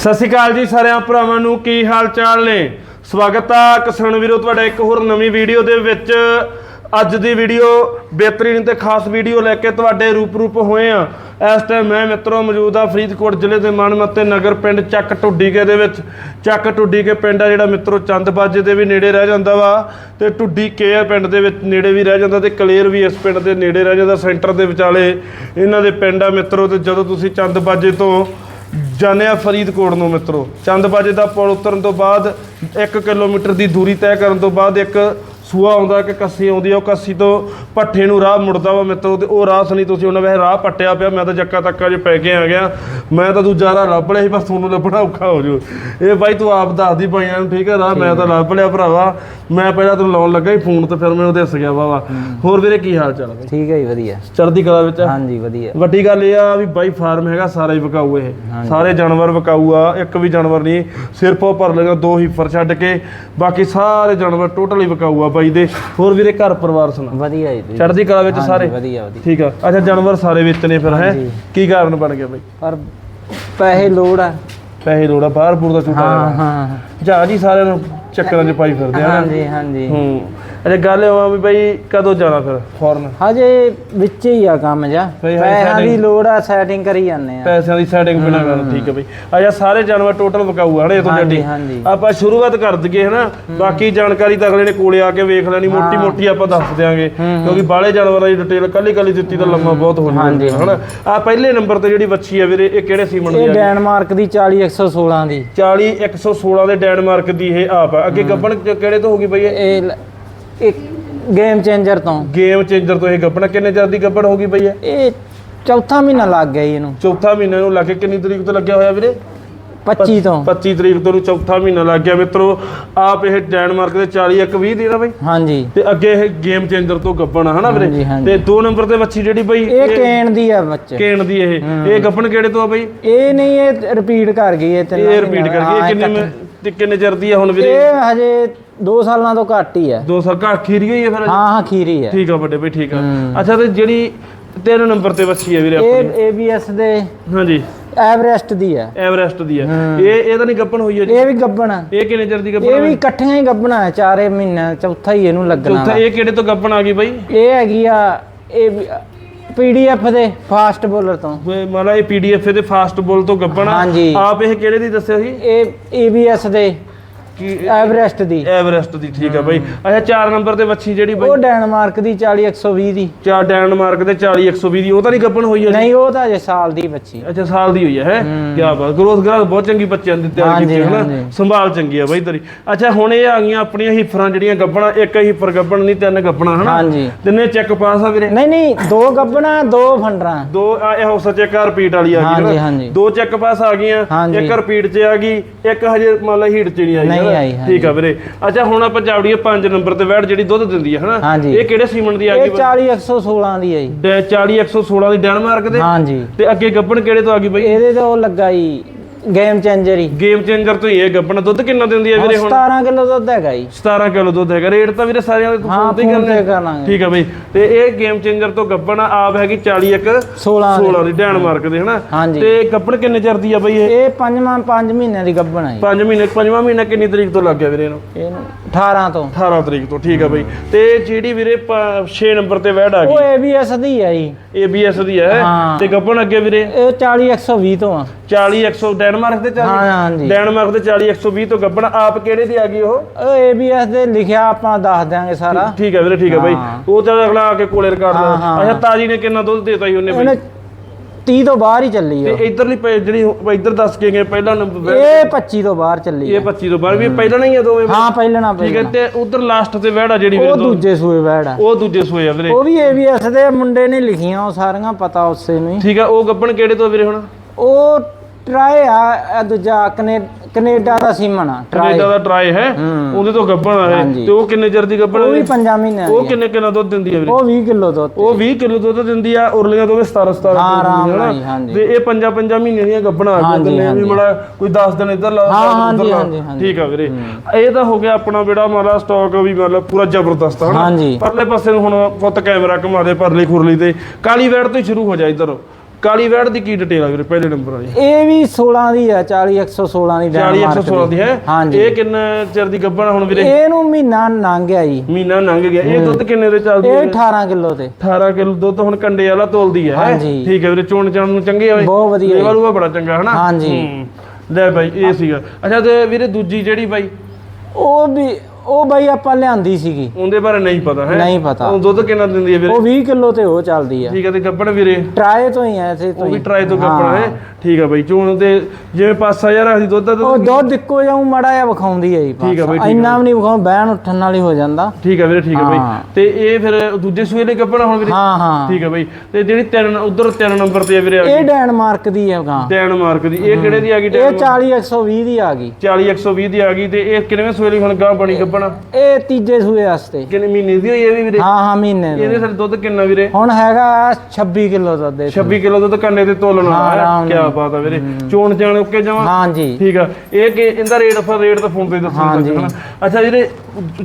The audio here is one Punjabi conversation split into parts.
ਸਤਿ ਸ਼੍ਰੀ ਅਕਾਲ ਜੀ ਸਾਰਿਆਂ ਭਰਾਵਾਂ ਨੂੰ, ਕੀ ਹਾਲ ਚਾਲ ਨੇ? ਸਵਾਗਤ ਆ ਕਿਸਾਨ ਵੀਰੋ, ਤੁਹਾਡਾ ਇੱਕ ਹੋਰ ਨਵੀਂ ਵੀਡੀਓ ਦੇ ਵਿੱਚ। ਅੱਜ ਦੀ ਵੀਡੀਓ ਬਿਹਤਰੀਨ ਤੇ ਖਾਸ ਵੀਡੀਓ ਲੈ ਕੇ ਤੁਹਾਡੇ ਰੂਪ ਰੂਪ ਹੋਏ ਆ। ਇਸ ਟਾਈਮ ਮੈਂ ਮਿੱਤਰੋ ਮੌਜੂਦ ਆ ਫਰੀਦਕੋਟ ਜ਼ਿਲ੍ਹੇ ਦੇ ਮਾਨਮੱਤੇ ਨਗਰ ਪਿੰਡ ਚੱਕ ਟੁੱਡੀਕੇ ਦੇ ਵਿੱਚ। ਚੱਕ ਟੁੱਡੀਕੇ ਪਿੰਡ ਆ ਜਿਹੜਾ ਮਿੱਤਰੋ ਚੰਦਬਾਜੇ ਦੇ ਵੀ ਨੇੜੇ ਰਹਿ ਜਾਂਦਾ ਵਾ ਤੇ ਟੁੱਡੀਕੇ ਆ ਪਿੰਡ ਦੇ ਵਿੱਚ ਨੇੜੇ ਵੀ ਰਹਿ ਜਾਂਦਾ ਤੇ ਕਲੇਰ ਵੀ ਇਸ ਪਿੰਡ ਦੇ ਨੇੜੇ ਰਹਿ ਜਾਂਦਾ ਸੈਂਟਰ ਦੇ ਵਿਚਾਲੇ। ਇਹਨਾਂ ਦੇ ਪਿੰਡ ਆ ਮਿੱਤਰੋ ਤੇ ਜਦੋਂ ਤੁਸੀਂ ਚੰਦਬਾਜੇ ਤੋਂ ਜਾਣਿਆ ਫਰੀਦਕੋਟ ਨੂੰ ਮਿੱਤਰੋ। ਚੰਦਬਾਜੇ ਦਾ ਪੁਲ ਉਤਰਨ ਤੋਂ ਬਾਅਦ 1 ਕਿਲੋਮੀਟਰ ਦੀ ਦੂਰੀ ਤੈਅ ਕਰਨ ਤੋਂ ਬਾਅਦ ਇੱਕ ਸੂਆ ਆਉਂਦਾ ਕਿ ਕੱਸੀ ਆਉਂਦੀ ਆ ਉਹ ਕੱਸੀ ਤੋਂ ਪੱਠੇ ਨੂੰ ਰਾਹ ਮੁੜਦਾ ਵਾ ਮਿੱਤਰੋ ਤੇ ਉਹ ਰਾਹ ਸਣੀ ਤੁਸੀਂ ਉਹਨਾਂ ਵੈਸੇ ਰਾਹ ਪੱਟਿਆ ਪਿਆ ਮੈਂ ਤਾਂ ਜੱਕਾ ਤੱਕਾ ਜੇ ਪੈ ਕੇ ਆ ਗਿਆ। ਮੈਂ ਤਾਂ ਦੂਜਾ ਰਾਹ ਲੱਭ ਲਿਆ ਸੀ ਬਸ ਤੁਹਾਨੂੰ ਲੱਭਣਾ ਔਖਾ ਹੋ ਜੂ ਇਹ ਬਾਈ ਤੂੰ ਆਪ ਦੱਸਦੀ ਪਈਆਂ ਨੂੰ ਠੀਕ ਹੈ ਰਾਹ ਮੈਂ ਤਾਂ ਲੱਭ ਲਿਆ ਭਰਾਵਾ। ਮੈਂ ਪਹਿਲਾਂ ਤੈਨੂੰ ਲਾਉਣ ਲੱਗਾ ਹੀ ਫੋਨ ਤੇ ਫਿਰ ਮੈਨੂੰ ਦਿਸ ਗਿਆ ਵਾਵਾ ਹੋਰ ਵੀਰੇ ਕੀ ਹਾਲ ਚਾਲ ਆ ਠੀਕ ਹੈ ਜੀ ਵਧੀਆ। ਚੜ੍ਹਦੀ ਕਲਾ ਵਿੱਚ ਆ? ਹਾਂਜੀ ਵਧੀਆ। ਵੱਡੀ ਗੱਲ ਇਹ ਆ ਵੀ ਬਾਈ ਫਾਰਮ ਹੈਗਾ ਸਾਰਾ ਹੀ ਵਿਕਾਊ ਇਹ। ਸਾਰੇ ਜਾਨਵਰ ਵਿਕਾਊ ਆ ਇੱਕ ਵੀ ਜਾਨਵਰ ਨਹੀਂ। ਸਿਰਫ ਉਹ ਭਰ ਲੇਗਾ ਦੋ ਹੀਫਰ ਛੱਡ ਕੇ ਬਾਕੀ ਸਾਰੇ ਜਾਨਵਰ ਟੋਟਲੀ ਵਿਕਾਊ ਆ ਬਾਈ ਦੇ। ਹੋਰ ਵੀਰੇ ਘਰ ਪਰਿਵਾਰ ਸੁਣਾ। ਵਧੀਆ ਜੀ। ਚੜ੍ਹਦੀ ਕਲਾ ਵਿੱਚ ਸਾਰੇ? ਵਧੀਆ ਵਧੀਆ। ਠੀਕ ਆ। ਅੱਛਾ ਜਾਨਵਰ ਸਾਰੇ ਵੇਚਣੇ ਫਿਰ ਹੈ। ਕੀ ਕਾਰਨ ਬਣ ਗਿਆ ਬਾਈ? ਪਰ ਪੈਸੇ ਲੋੜ ਆ। ਪੈਸੇ ਲੋੜਾ ਬਾਹਰ ਬੂਰ ਦਾ ਝੂਟਾ ਹਾਂ ਹਾਂ ਜਾ ਜੀ ਸਾਰਿਆਂ ਨੂੰ ਚੱਕਰਾਂ 'ਚ ਪਾਈ ਫਿਰਦੇ ਆ ਹਾਂਜੀ ਹਾਂਜੀ। ਹੂੰ। ਅੱਛਾ ਗੱਲ ਇਹ ਆ ਵੀ ਬਾਈ ਕਦੋਂ ਜਾਣਾ ਫਿਰ? ਫੌਰਨ ਹਜੇ ਵਿੱਚ ਹੀ ਆ ਕੰਮ ਜਾ ਬਈ ਪੈਸਿਆਂ ਦੀ setting- ਲੋੜ ਆ ਸੈਟਿੰਗ ਕਰੀ ਜਾਂਦੇ ਆ। ਪੈਸਿਆਂ ਦੀ ਸੈਟਿੰਗ ਬਿਨਾ ਗੱਲ ਠੀਕ ਹੈ ਬਈ। ਅੱਛਾ ਸਾਰੇ ਜਾਨਵਰ ਟੋਟਲ ਵਿਕਾਊ ਆ ਹਣੇ ਇਹ ਤੋਂ ਹਾਂਜੀ, ਹਾਂਜੀ। ਆਪਾਂ ਸ਼ੁਰੂਆਤ ਕਰ ਦਈਏ ਹਨਾ। ਬਾਕੀ ਜਾਣਕਾਰੀ ਤਾਂ ਅਗਲੇ ਨੇ ਕੋਲੇ ਆ ਕੇ ਵੇਖ ਲੈਣੀ ਮੋਟੀ ਮੋਟੀ ਆਪਾਂ ਦੱਸ ਦਿਆਂਗੇ। ਕਿਉਂਕਿ ਬਾਹਲੇ ਜਾਨਵਰਾਂ ਦੀ ਡਿਟੇਲ ਕੱਲੀ ਕੱਲੀ ਦਿੱਤੀ ਤਾਂ ਲੰਮਾ ਬਹੁਤ ਹੋ ਹਾਂਜੀ, ਜਾਊਗਾ ਹਨਾ ਆ ਪਹਿਲੇ ਨੰਬਰ ਤੇ ਜਿਹੜੀ ਬੱਚੀ ਆ ਵੀਰੇ ਇਹ ਕਿਹੜੇ ਸੀਮਨ ਦੀ ਇਹ ਆ ਡੈਨਮਾਰਕ ਦੀ 40 116 ਦੀ। 40 116 ਦੇ ਡੈਨਮਾਰਕ ਦੀ ਇਹ ਆਪ ਆ। ਅੱਗੇ ਗੱਬਣ ਕਿਹੜੇ ਤੋਂ ਹੋਗੀ ਬਈ ਇਹ? ਇਹ ਲ- ਇੱਕ ਗੇਮ ਚੇਂਜਰ ਤੋਂ। ਗੇਮ ਚੇਂਜਰ ਤੋਂ ਇਹ ਗੱਬਣ ਕਿੰਨੇ ਚਿਰ ਦੀ ਗੱਬਣ ਹੋਗੀ ਬਈ ਇਹ ਇਹ ਚੌਥਾ ਮਹੀਨਾ ਲੱਗ ਗਿਆ ਜੀ ਇਹਨੂੰ। ਚੌਥਾ ਮਹੀਨੇ ਨੂੰ ਲੱਗੇ ਕਿੰਨੀ ਤਰੀਕ ਤੋਂ ਲੱਗਿਆ ਹੋਇਆ ਵੀਰੇ? 25 ਤੋਂ। 25 ਤਰੀਕ ਤੋਂ ਨੂੰ ਚੌਥਾ ਮਹੀਨਾ ਲੱਗ ਗਿਆ। ਮਿੱਤਰੋ ਆਪ ਇਹ ਡੈਨਮਾਰਕ ਦੇ 40 ਇੱਕ 20 ਦੀ ਨਾ ਬਈ? ਹਾਂਜੀ। ਤੇ ਅੱਗੇ ਇਹ ਗੇਮ ਚੇਂਜਰ ਤੋਂ ਗੱਬਣ ਹਨਾ ਵੀਰੇ। ਤੇ ਦੋ ਨੰਬਰ ਤੇ ਬੱਚੀ ਜਿਹੜੀ ਬਈ ਇਹ ਕੇਨ ਦੀ ਆ ਬੱਚੇ। ਕੇਨ ਦੀ ਇਹ। ਇਹ ਗੱਬਣ ਕਿਹੜੇ ਤੋਂ ਆ ਬਈ? ਇਹ ਨਹੀਂ ਇਹ ਰਿਪੀਟ ਕਰ ਗਈ ਇਹ ਤਿੰਨ ਇਹ ਰਿਪੀਟ ਕਰ ਗਈ। ਕਿੰਨੇ ਤੇ ਕਿੰਨੇ ਚਿਰ ਦੀ ਆ ਹੁਣ ਵੀਰੇ? ਇਹ ਹਜੇ 2 ਸਾਲਾਂ ਤੋਂ ਘੱਟ ਹੀ ਹੈ। ਦੋ ਸਾਲ ਘਰ ਖੀਰੀ ਹੋਈ ਹੈ ਫਿਰ ਹਾਂ ਹਾਂ ਖੀਰੀ ਹੈ। ਠੀਕ ਆ ਵੱਡੇ ਬਈ ਠੀਕ ਆ। ਅੱਛਾ ਤੇ ਜਿਹੜੀ ਤਿੰਨ ਨੰਬਰ ਤੇ ਬੱਚੀ ਹੈ ਵੀਰੇ ਇਹ ਆਪਣੀ? ABS ਦੇ ਹਾਂਜੀ। ਐਵਰੈਸਟ ਦੀ ਹੈ। ਐਵਰੈਸਟ ਦੀ ਹੈ। ਇਹ ਇਹ ਤਾਂ ਨਹੀਂ ਗੱਬਣ ਹੋਈ ਹੈ ਜੀ ਇਹ ਵੀ ਗੱਬਣ ਆ ਇਹ ਕਿੰਨੇ ਚਿਰ ਦੀ ਇਹ ਵੀ ਇਕੱਠੀਆਂ ਹੀ ਗੱਬਣਾ ਹੈ ਚਾਰੇ ਮਹੀਨੇ ਚੌਥਾ ਹੀ ਇਹਨੂੰ ਲੱਗਣਾ ਚੌਥਾ ਇਹ ਕਿਹੜੇ ਤੋਂ ਗੱਬਣ ਆ ਗਈ ਬਈ? ਇਹ ਹੈਗੀ ਆ ਇਹ ਪੀਡੀਐਫ ਦੇ ਫਾਸਟ ਬੋਲਰ ਤੋਂ। ਮਾਲਾ ਇਹ ਪੀਡੀਐਫ ਦੇ ਫਾਸਟ ਬੋਲ ਤੋਂ ਆ। ਹਾਂਜੀ। ਆਪ ਇਹ ਕਿਹੜੇ ਦੀ ਦੱਸਿਆ ਸੀ? ਇਹ ABS ਦੇ ਕਿ ਐਵਰੈਸਟ ਦੀ। ਐਵਰੈਸਟ ਦੀ ਠੀਕ ਆ ਬਈ। ਅੱਛਾ 4 ਨੰਬਰ ਤੇ ਬੱਚੀ ਜਿਹੜੀ ਬਈ ਉਹ ਡੈਨਮਾਰਕ ਦੀ 40 120 ਦੀ। ਚਾਰ ਡੈਨਮਾਰਕ ਦੇ 40 120 ਦੀ ਉਹ ਤਾਂ ਨਹੀਂ ਗੱਬਣ ਹੋਈ ਹੈ ਨਹੀਂ ਉਹ ਤਾਂ ਅਜੇ ਸਾਲ ਦੀ ਬੱਚੀ ਅੱਛਾ ਸਾਲ ਦੀ ਹੋਈ ਹੈ? ਹੈ। ਕੀ ਬਾਤ ਗਰੋਥ ਗਰਾਥ ਬਹੁਤ ਚੰਗੀ ਬੱਚਿਆਂ ਦੀ ਤਿਆਰ ਕੀਤੀ ਹੈ ਨਾ। ਸੰਭਾਲ ਚੰਗੀ ਆ ਬਈ ਤੇਰੀ। ਅੱਛਾ ਹੁਣ ਇਹ ਆ ਗਈਆਂ ਆਪਣੀਆਂ ਹੀਫਰਾਂ ਜਿਹੜੀਆਂ ਗੱਬਣਾ ਇੱਕ ਹੀਫਰ ਗੱਬਣ ਨਹੀਂ ਤਿੰਨ ਗੱਬਣਾ ਹਨਾ? ਹਾਂਜੀ। ਤਿੰਨੇ ਚੈੱਕ ਪਾਸ ਆ ਵੀਰੇ? ਨਹੀਂ ਨਹੀਂ ਦੋ ਗੱਬਣਾ ਦੋ ਫੰਡਰਾਂ। ਦੋ ਆ ਇਹ ਸੱਚੇ ਇੱਕ ਰਿਪੀਟ ਵਾਲੀ ਆ ਗਈ ਨਾ। ਦੋ ਚੈੱਕ ਪਾਸ ਆ ਗਈਆਂ। ਇੱਕ ਰਿਪੀਟ 'ਚ ਆ ਗਈ ਇੱਕ ਹਜੇ ਮੰਨ ਲਾ ਹੀਟ 'ਚ ਨਹੀਂ ਆਈ ਨਹੀਂ? ਆਈ, ਹਾਂਜੀ। ਠੀਕ ਆ ਵੀਰੇ ਅੱਛਾ ਹੁਣ ਆਪਾਂ ਜਾਵੜੀਏ 5 ਨੰਬਰ ਤੇ ਵੈਟ ਜਿਹੜੀ ਦੁੱਧ ਦਿੰਦੀ ਹੈ ਹਨਾ ਹਾਂਜੀ। ਇਹ ਕਿਹੜੇ ਸੀਮਨ ਦੀ ਆ ਇਹ ਗਈ 40 116 ਦੀ ਹੈ ਜੀ ਡ- 40 116 ਦੀ ਡੈਨਮਾਰਕ ਦੇ ਹਾਂਜੀ ਤੇ ਅੱਗੇ ਗੱਬਣ ਕਿਹੜੇ ਤੋਂ ਆ ਗਈ ਬਈ ਇਹਦੇ ਤੇ ਉਹ ਲੱਗਾ ਜੀ ਗੇਮ ਚੇਂਜਰ ਹੀ। ਗੇਮ ਚੇਂਜਰ ਤੋਂ ਹੀ ਇਹ ਗੱਬਣ ਦੁੱਧ ਕਿੰਨਾ ਦਿੰਦੀ ਹੈ ਵੀਰੇ ਹੁਣ? 17 ਕਿਲੋ ਦੁੱਧ ਹੈਗਾ ਜੀ। 17 ਕਿਲੋ ਦੁੱਧ ਹੈਗਾ। ਰੇਟ ਤਾਂ ਵੀਰੇ ਸਾਰਿਆਂ ਦੇ ਹਾਂ ਫੋਨ ਤੇ ਹੀ ਕਰਨੇ ਠੀਕ ਆ ਬਈ। ਤੇ ਇਹ ਗੇਮ ਚੇਂਜਰ ਤੋਂ ਗੱਬਣ ਆਪ ਹੈਗੀ 40 ਇੱਕ 16 ਦੀ। 16 ਦੀ ਡੈਨਮਾਰਕ ਦੇ ਹਨਾ। ਤੇ ਗੱਬਣ ਕਿੰਨੇ ਚਿਰ ਦੀ ਆ ਬਈ ਇਹ? ਇਹ ਪੰਜਵਾਂ 5 ਮਹੀਨਿਆਂ ਦੀ ਗੱਭਣ ਹੈ ਜੀ। 5 ਮਹੀਨੇ ਪੰਜਵਾਂ ਮਹੀਨਾ ਕਿੰਨੀ ਤਰੀਕ ਤੋਂ ਲੱਗ ਗਿਆ ਵੀਰੇ ਇਹਨੂੰ? ਇਹਨੂੰ 18 ਤੋਂ। 18 ਤਰੀਕ ਤੋਂ ਠੀਕ ਆ ਬਈ। ਤੇ ਜਿਹੜੀ ਵੀਰੇ 6 ਨੰਬਰ ਤੇ ਵੈਡ ਆ ਉਹ ਗਈ ABS ਦੀ ਹੈ ਜੀ। ABS ਦੀ ਹੈ? ਹਾਂ। ਤੇ ਗੱਬਣ ਅੱਗੇ ਵੀਰੇ? ਇਹ 40 120 ਤੋਂ ਆ। 40 100 ਡੈਨਮਾਰਕ ਦੇ 40 ਹਾਂ ਹਾਂਜੀ। ਡੈਨਮਾਰਕ ਦੇ 40 120 ਤੋਂ ਗੱਬਣ ਆਪ ਕਿਹੜੇ ਦੀ ਆ ਗਈ ਉਹ? ਉਹ ABS ਦੇ ਲਿਖਿਆ ਆਪਾਂ ਦੱਸ ਦਿਆਂਗੇ ਸਾਰਾ। ਠੀਕ ਹੈ ਵੀਰੇ ਠੀਕ ਹੈ ਬਾਈ। ਹਾਂ। ਉਹ ਤਾਂ ਅਗਲਾ ਆ ਕੇ ਕੋਲੇ ਰਿਕਾਰਡ ਹਾਂ, ਹਾਂ, ਦਾ ਅੱਛਾ ਤਾਜੀ ਨੇ ਕਿੰਨਾ ਦੁੱਧ ਦੇਤਾ ਸੀ ਉਹਨੇ ਬਈ? 30 ਤੋਂ ਬਾਹਰ ਹੀ ਚੱਲੀ ਤੇ ਉਹ। ਇਧਰਲੀ ਜਿਹੜੀ ਉਹ ਇੱਧਰ ਦੱਸ ਕੇ ਗਏ ਪਹਿਲਾ ਨੰਬਰ ਇਹ 25 ਤੋਂ ਬਾਹਰ ਚੱਲੀ ਇਹ 25 ਤੋਂ ਬਾਅਦ ਵੀ ਇਹ ਪਹਿਲਾਂ ਨਹੀਂ ਆ ਦੋਵੇਂ ਹਾਂ ਪਹਿਲਣਾ ਠੀਕ ਹੈ ਪਹਿਲਣਾ। ਤੇ ਉਧਰ ਲਾਸਟ ਤੇ ਵਹਿੜਾ ਜਿਹੜੀ ਵੀਰੇ ਉਹ ਦੋ- ਦੂਜੇ ਸੂਏ ਆ ਉਹ ਦੂਜੇ ਸੋਏ ਆ ਵੀਰੇ। ਉਹ ਵੀ ABS ਦੇ ਮੁੰਡੇ ਨੇ ਲਿਖੀਆਂ ਉਹ ਸਾਰੀਆਂ ਪਤਾ ਉਸੇ ਨੂੰ ਹੀ। ਠੀਕ ਹੈ ਉਹ ਗੱਬਣ ਕਿਹੜੇ ਤੋਂ ਵੀਰੇ ਹੁਣ? ਉਹ ਟਰਾਈ ਆ ਇਹ ਦੂਜਾ ਕਨੇ ਕੈਨੇਡਾ ਦਾ ਸੀਮਨ ਆ ਟਰਾਈ ਕੈਨੇਡਾ ਦਾ ਟਰਾਈ ਹੈ ਹੂੰ। ਉਹਦੇ ਤੋਂ ਗੱਬਣ ਆ ਇਹ ਹਾਂਜੀ। ਤੇ ਉਹ ਕਿੰਨੇ ਚਿਰ ਦੀ ਗੱਬਣ ਉਹ ਵੀ ਆ? ਪੰਜਾਂ ਮਹੀਨਿਆਂ ਉਹ ਆ। ਕਿੰਨੇ ਕਿੰਨਾ ਦੁੱਧ ਦਿੰਦੀ ਹੈ ਵੀਰੇ ਉਹ 20 ਕਿਲੋ ਦੁੱਧ ਉਹ 20 ਕਿਲੋ ਦੁੱਧ ਦਿੰਦੀ ਆ ਉਰਲੀਆਂ ਤੋਂ ਵੀ 17 17 ਹਾਂ, ਆਰਾਮ ਨਾਲ ਨਾ। ਹੀ, ਹਾਂਜੀ। ਤੇ ਇਹ ਪੰਜਾਂ ਪੰਜਾਂ ਮਹੀਨੇ ਦੀਆਂ ਗੱਬਣਾ ਆ ਹਾਂਜੀ, ਨੇ ਵੀ ਹਾਂਜੀ। ਮੜਾ ਕੋਈ 10 ਦਿਨ ਇੱਧਰ ਲਾ ਹਾਂ, ਦਸ ਦਿਨ ਹਾਂਜੀ, ਉੱਧਰ ਲਾ। ਹਾਂਜੀ, ਹਾਂਜੀ। ਠੀਕ ਆ ਵੀਰੇ ਇਹ ਤਾਂ ਹੋ ਗਿਆ ਆਪਣਾ ਜਿਹੜਾ ਮਾਲਾ ਸਟਾਕ ਵੀ ਮਤਲਬ ਪੂਰਾ ਜ਼ਬਰਦਸਤ ਹਨਾ ਹਾਂਜੀ। ਪਰਲੇ ਪਾਸੇ ਨੂੰ ਹੁਣ ਫੁੱਤ ਕੈਮਰਾ ਘੁਮਾ ਦੇ ਪਰਲੀ ਖੁਰਲੀ ਤੇ ਕਾਲੀ ਵੈੜ ਤੋਂ ਹੀ ਸ਼ੁਰੂ ਹੋ ਜਾ ਇੱਧਰ ਕਾਲੀ ਵੈੜ ਦੀ ਕੀ ਡਿਟੇਲ ਆ ਵੀਰੇ ਪਹਿਲੇ ਨੰਬਰ ਵਾਲੀ? ਇਹ ਵੀ 16 ਦੀ ਆ 40 116 ਦੀ 40 ਡੈਨਮਾਰਕ 116 ਦੀ ਹੈ। ਹਾਂਜੀ। ਇਹ ਕਿੰਨਾ ਚਿਰ ਦੀ ਗੱਭਣ ਆ ਹੁਣ ਵੀਰੇ? ਇਹਨੂੰ ਮਹੀਨਾ ਲੰਘ ਗਿਆ ਜੀ। ਮਹੀਨਾ ਲੰਘ ਗਿਆ। ਇਹ ਦੁੱਧ ਕਿੰਨੇ ਦੇ ਚੱਲਦੀ ਇਹ ਹੈ 18 ਕਿਲੋ ਤੇ। 18 ਕਿਲੋ ਦੁੱਧ ਹੁਣ ਕੰਡੇ ਵਾਲਾ ਤੋਲਦੀ ਹੈ? ਹਾਂਜੀ। ਠੀਕ ਹੈ ਵੀਰੇ ਚੋਣ ਚਾਣ ਨੂੰ ਚੰਗੇ ਹੋਏ ਬਹੁਤ ਵਧੀਆ ਜੀ। ਲੇਵਾ ਲੂਆ ਬੜਾ ਚੰਗਾ ਹਨਾ? ਹਾਂਜੀ। ਲੈ ਬਾਈ ਇਹ ਸੀਗਾ। ਅੱਛਾ ਤੇ ਵੀਰੇ ਦੂਜੀ ਜਿਹੜੀ ਬਾਈ? ਉਹ ਵੀ ਉਹ ਬਾਈ ਆਪਾਂ ਲਿਆਂਦੀ ਸੀਗੀ। ਉਹਦੇ ਬਾਰੇ ਨਹੀਂ ਪਤਾ ਹੈ? ਨਹੀਂ ਪਤਾ। ਉਹ ਦੁੱਧ ਕਿੰਨਾ ਦਿੰਦੀ ਹੈ ਵੀਰੇ? ਉਹ 20 ਕਿਲੋ ਤੇ ਉਹ ਚੱਲਦੀ ਆ। ਠੀਕ ਹੈ ਤੇ ਗੱਬਣ ਵੀਰੇ? ਟਰਾਏ ਤੋਂ ਹੀ ਆ ਇਥੇ ਤੋਂ ਉਹ ਵੀ ਹੀ। ਟਰਾਈ ਤੋਂ ਗੱਬਣ ਹੈ। ਠੀਕ ਹੈ ਬਾਈ ਚੋਣ ਤੇ ਜਿਵੇਂ 5000 ਅਸੀਂ ਦੁੱਧ ਦਾ ਉਹ ਦੁੱਧ ਇੱਕੋ ਜਾਉ ਮੜਾ ਜਿਹਾ ਵਿਖਾਉਂਦੀ ਆ ਜੀ ਠੀਕ ਆ ਬਾਈ, ਬਸ। ਠੀਕ ਇੰਨਾ ਵੀ ਨਹੀਂ ਵਿਖਾਉਂ ਬਹਿਣ ਉੱਠਣ ਨਾਲ ਹੀ ਹੋ ਜਾਂਦਾ। ਠੀਕ ਹੈ ਵੀਰੇ ਠੀਕ ਹੈ ਬਾਈ। ਹਾਂ। ਤੇ ਇਹ ਫਿਰ ਦੂਜੇ ਸੂਏ ਲਈ ਗੱਬਣ ਹੁਣ ਵੀਰੇ? ਹਾਂ ਹਾਂ। ਠੀਕ ਹੈ ਬਾਈ। ਤੇ ਜਿਹੜੀ ਤਿੰਨ ਉਧਰ ਤਿੰਨ ਨੰਬਰ ਤੇ ਆ ਵੀਰੇ ਆ ਇਹ ਡੈਨਮਾਰਕ ਦੀ ਆ ਗਾਂ। ਡੈਨਮਾਰਕ ਦੀ। ਇਹ ਕਿਹੜੇ ਦੀ ਆ ਗਈ ਇਹ 40 120 ਦੀ ਆ ਗਈ। 40 120 ਦੀ ਆ ਗਈ ਤੇ ਇਹ ਕਿੰਨਵੇਂ ਸੂਏ ਲਈ ਹੁਣ ਗਾਂ ਬਣੀ ਗੱਬਣ ਇਹ ਤੀਜੇ ਸੂਏ ਵਾਸਤੇ। ਕਿੰਨੇ ਮਹੀਨੇ ਦੀ ਹੋਈ ਇਹ ਵੀ ਵੀਰੇ? ਹਾਂ ਹਾਂ ਮਹੀਨੇ ਦਾ। ਇਹਦੇ ਫਿਰ ਦੁੱਧ ਕਿੰਨਾ ਵੀਰੇ? ਹੁਣ ਹੈਗਾ 26 ਕਿਲੋ ਦਾ ਦੇ 26 ਕਿਲੋ ਦੁੱਧ ਕੰਡੇ ਤੇ ਤੋਲਣ ਹਾਂ, ਆਰਾਮ ਹੈ ਕੀ ਬਾਤ ਆ ਵੀਰੇ। ਚੋਣ ਜਾਣ ਓਕੇ ਜਾਵਾਂ? ਹਾਂਜੀ ਠੀਕ ਆ। ਇਹ ਕਿ ਇਹਦਾ ਰੇਟ ਫਿਰ ਰੇਟ ਤਾਂ ਫੋਨ ਤੇ ਦੱਸੋ ਹਾਂਜੀ। ਅੱਛਾ ਵੀਰੇ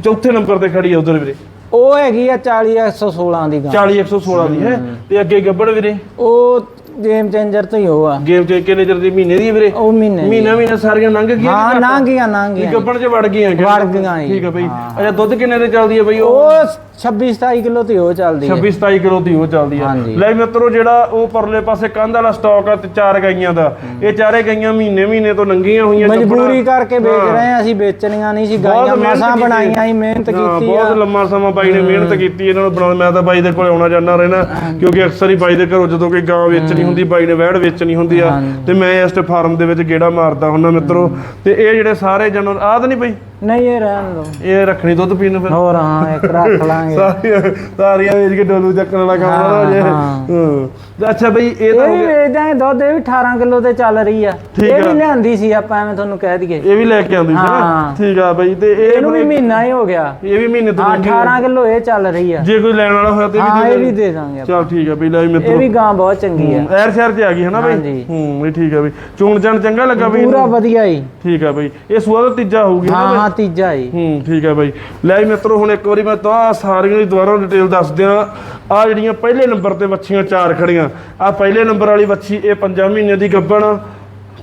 ਚੌਥੇ ਨੰਬਰ ਤੇ ਖੜੀ ਆ ਉਧਰ ਵੀਰੇ। ਉਹ ਹੈਗੀ ਆ 40 116 ਦੀ ਗਾਂ। 40 116 ਦੀ ਹੈ। ਤੇ ਅੱਗੇ ਗੱਬੜ ਵੀਰੇ? ਉਹ ਗੇਮ ਚੇਂਜਰ ਤੋਂ ਹੀ ਉਹ ਆ ਗੇਮ ਚ ਕਿੰਨੇ ਚਿਰ ਦੀ ਮਹੀਨੇ ਦੀ ਹੈ ਵੀਰੇ ਉਹ ਮਹੀਨੇ ਦੀ। ਮਹੀਨਾ ਮਹੀਨਾ ਸਾਰੀਆਂ ਲੰਘ ਗਈਆਂ ਹਾਂ ਨਾ ਗਈਆਂ ਨਾ? ਗਈਆਂ ਗੱਬੜ ਚ ਵੜ ਗਈਆਂ? ਵੜ ਗਈਆਂ ਜੀ। ਠੀਕ ਆ ਬਈ ਹਾਂ। ਅੱਛਾ ਦੁੱਧ ਕਿੰਨੇ ਦੇ ਚੱਲਦੀ ਹੈ ਬਈ ਉਹ ਉਹ 26 27 ਕਿਲੋ ਤੇ ਉਹ ਚੱਲਦੀ ਹੈ 26 27 ਕਿਲੋ ਦੀ ਉਹ ਚੱਲਦੀ ਆ ਹਾਂਜੀ। ਲੈ ਮਿੱਤਰੋ ਜਿਹੜਾ ਉਹ ਪਰਲੇ ਪਾਸੇ ਕੰਧ ਵਾਲਾ ਸਟਾਕ ਆ ਤੇ ਚਾਰ ਗਾਈਆਂ ਦਾ ਇਹ ਚਾਰੇ ਗਾਈਆਂ ਮਹੀਨੇ ਮਹੀਨੇ ਤੋਂ ਨੰਗੀਆਂ ਹੋਈਆਂ ਮਜਬੂਰੀ ਚੱਪੜਾਂ। ਕਰਕੇ ਵੇਚ ਹਾਂ। ਰਹੇ ਆ ਅਸੀਂ ਵੇਚਣੀਆਂ ਨਹੀਂ ਸੀ ਬਹੁਤ ਗਾਈਆਂ ਮਿਹਨਤ ਮਸਾਂ ਕੀਤੀ ਬਣਾਈਆਂ ਸੀ ਮਿਹਨਤ ਹਾਂ, ਕੀਤੀ ਆ ਬਹੁਤ ਲੰਮਾ ਸਮਾਂ ਬਾਈ ਨੇ ਮਿਹਨਤ ਕੀਤੀ ਇਹਨਾਂ ਨੂੰ ਬਣਾਉਣ ਮੈਂ ਤਾਂ ਬਾਈ ਦੇ ਕੋਲ ਆਉਣਾ ਜਾਂਦਾ ਰਹਿਣਾ ਕਿਉਂਕਿ ਅਕਸਰ ਹੀ ਬਾਈ ਦੇ ਘਰੋਂ ਜਦੋਂ ਕੋਈ ਗਾਂ ਵੇਚਣੀ ਹੁੰਦੀ ਬਾਈ ਨੇ ਵਹਿੜ ਵੇਚਣੀ ਹੁੰਦੀ ਆ। ਤੇ ਮੈਂ ਇਸ ਤੇ ਫਾਰਮ ਦੇ ਵਿੱਚ ਗੇੜਾ ਮਾਰਦਾ ਹੁੰਦਾ ਮਿੱਤਰੋ। ਤੇ ਇਹ ਜਿਹੜੇ ਸਾਰੇ ਜਾਨਵਰ ਆਹ ਤਾਂ ਨਹੀਂ ਬਈ? ਨਹੀਂ ਇਹ ਰਹਿਣ ਦੋ। ਇਹ ਰੱਖਣੀ ਦੁੱਧ ਪੀਣ ਨੂੰ ਫਿਰ। ਹੋਰ ਹਾਂ ਇੱਕ ਰੱਖ ਲਾਂਗੇ। ਸਾਰੀਆਂ ਸਾਰੀਆਂ ਵੇਚ ਕੇ ਡੋਲੂ ਚੱਕਣ ਵਾਲਾ ਕੰਮ ਨਾ ਹੋ ਜੇ। ਹਾਂ। ਅੱਛਾ ਬਈ ਇਹ ਤਾਂ ਇਹ ਹੋ ਵੀ ਗਿਆ। ਵੇਚਦੇ ਦੁੱਧ ਇਹ ਵੀ 18 ਕਿਲੋ ਤੇ ਚੱਲ ਰਹੀ ਆ। ਇਹ। ਵੀ ਲਿਆਂਦੀ ਸੀ ਆਪਾਂ ਐਵੇਂ ਤੁਹਾਨੂੰ ਕਹਿ ਦਈਏ। ਇਹ ਵੀ ਲੈ ਕੇ ਆਉਂਦੀ ਸੀ ਨਾ। ਠੀਕ ਆ ਬਈ ਤੇ ਇਹ ਇਹਨੂੰ ਵੀ ਮਹੀਨਾ ਹੀ ਹੋ ਗਿਆ। ਇਹ ਵੀ ਮਹੀਨੇ ਤੋਂ ਹਾਂ ਲੱਗੀ 18 ਕਿਲੋ ਇਹ ਚੱਲ ਰਹੀ ਆ। ਜੇ ਕੋਈ ਲੈਣ ਵਾਲਾ ਹੋਇਆ ਤੇ ਵੀ ਇਹ ਦੇ ਵੀ ਦੇ ਦਾਂਗੇ। ਚਲ ਠੀਕ ਆ ਬਈ ਲੈ ਵੀ ਇਹ ਮਿੱਤਰੋ ਵੀ ਗਾਂ ਬਹੁਤ ਚੰਗੀ ਆ। ਐਰ ਸ਼ਹਿਰ ਤੇ ਆ ਗਈ ਹੈ ਨਾ ਬਈ। ਹੂੰ ਇਹ ਠੀਕ ਆ ਬਈ। ਚੋਣ ਜਾਣ ਚੰਗਾ ਲੱਗਾ ਬਈ ਪੂਰਾ? ਵਧੀਆ ਹੀ ਠੀਕ ਆ ਬਈ। ਇਹ ਸੂਆ ਦਾ ਤੀਜਾ ਹੋਊਗੀ ਨਾ ਬਈ? ਹਾਂ ਤੀਜਾ ਹੀ। ਹੂੰ ਠੀਕ ਆ ਬਈ। ਲੈ ਵੀ ਮਿੱਤਰੋ ਹੁਣ ਇੱਕ ਵਾਰੀ ਮੈਂ ਤਾਂ ਸਾਰੀਆਂ ਦੀ ਦੁਬਾਰਾ ਡਿਟੇਲ ਦੱਸ ਦਿਆਂ। ਆ ਜਿਹੜੀਆਂ ਪਹਿਲੇ ਨੰਬਰ ਤੇ ਵੱਛੀਆਂ ਚਾਰ ਖੜੀਆਂ। ਆ ਪਹਿਲੇ ਨੰਬਰ ਵਾਲੀ ਵੱਛੀ ਇਹ 5 ਮਹੀਨੇ ਦੀ ਗੱਭਣ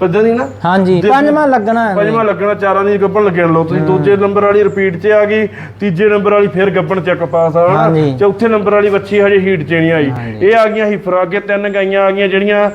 ਪੰਜਾਂ ਦੀ ਨਾ? ਹਾਂਜੀ ਜੇ- ਪੰਜਵਾਂ ਲੱਗਣਾ ਹੈ। ਪੰਜਵਾਂ ਲੱਗਣਾ ਚਾਰਾਂ ਦੀ ਗੱਭਣ ਲੱਗਣ ਲਓ ਤੁਸੀਂ ਦੂਜੇ ਨੰਬਰ ਵਾਲੀ ਰਿਪੀਟ 'ਚ ਆ ਗਈ। ਤੀਜੇ ਨੰਬਰ ਵਾਲੀ ਫਿਰ ਗੱਭਣ ਚੈੱਕ ਪਾਸ ਆ। ਹਨਾ। ਚੌਥੇ ਨੰਬਰ ਵਾਲੀ ਬੱਚੀ ਹਜੇ ਹੀਟ 'ਚ ਨਹੀਂ ਆਈ। ਇਹ ਆ ਗਈਆਂ ਹਿਫਰਾ ਅੱਗੇ ਤਿੰਨ ਗਾਈਆਂ ਆ ਗਈਆਂ ਜਿਹੜੀਆਂ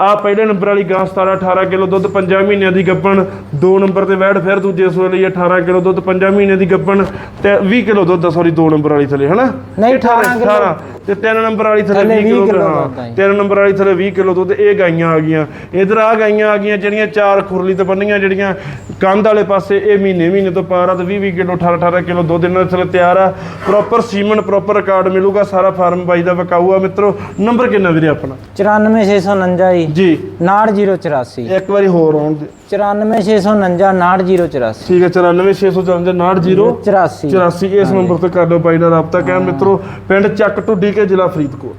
ਆ ਪਹਿਲੇ ਨੰਬਰ ਵਾਲੀ ਗਾਂ 17 18 ਕਿਲੋ ਦੁੱਧ 5 ਮਹੀਨਿਆਂ ਦੀ ਗੱਭਣ ਦੋ ਨੰਬਰ ਤੇ ਵੈੜ ਫਿਰ ਦੂਜੇ ਸੂਏ ਲਈ 18 ਕਿਲੋ ਦੁੱਧ 5 ਮਹੀਨਿਆਂ ਦੀ ਗੱਭਣ ਤੇ 20 ਕਿਲੋ ਦੁੱਧ ਸੌਰੀ ਦੋ ਨੰਬਰ ਵਾਲੀ ਥਲੇ ਹਨਾ? ਨਹੀਂ, ਇਹ 18 ਕਿਲੋ। 18 ਤੇ ਤਿੰਨ ਨੰਬਰ ਵਾਲੀ ਥਲੇ ਥੱਲੇ 20 ਵੀਹ ਕਿਲੋ ਹਾਂ। ਤਿੰਨ ਨੰਬਰ ਵਾਲੀ ਥਲੇ 20 ਕਿਲੋ ਦੁੱਧ ਇਹ ਗਾਈਆਂ ਆ ਗਈਆਂ। ਇਧਰ ਆ ਗਾਈਆਂ ਆ ਗਈਆਂ ਜਿਹੜੀਆਂ ਚਾਰ ਖੁਰਲੀ ਤੇ ਬੰਨੀਆਂ ਜਿਹੜੀਆਂ ਕੰਧ ਵਾਲੇ ਪਾਸੇ ਇਹ ਮਹੀਨੇ ਮਹੀਨੇ ਤੋਂ ਪਾਰ ਆ ਤੇ 20 20 ਕਿਲੋ 18 18 ਕਿਲੋ ਦੁੱਧ ਇਹਨਾਂ ਦੇ ਥਲੇ ਤਿਆਰ ਆ। ਪ੍ਰੋਪਰ ਸੀਮਨ ਪ੍ਰੋਪਰ ਰਿਕਾਰਡ ਮਿਲੂਗਾ ਸਾਰਾ ਫਾਰਮ ਬਾਈ ਦਾ ਵਿਕਾਊ ਆ ਮਿੱਤਰੋ। ਨੰਬਰ ਕਿੰਨਾ ਵੀਰੇ ਆਪਣਾ? 94649 ਜੀ। ਜੀ। 69084 ਇੱਕ ਵਾਰੀ ਹੋਰ ਆਉਣ ਦੇ। 94649 69084 ਠੀਕ ਹੈ 94654 84 84 ਇਸ ਨੰਬਰ ਤੇ ਕਰ ਲਓ ਬਾਈ ਨਾਲ ਰਾਬਤਾ। ਕਹਿ ਮਿੱਤਰੋ ਪਿੰਡ ਚੱਕ ਕੇ ਜ਼ਿਲ੍ਹਾ ਫਰੀਦਕੋਟ।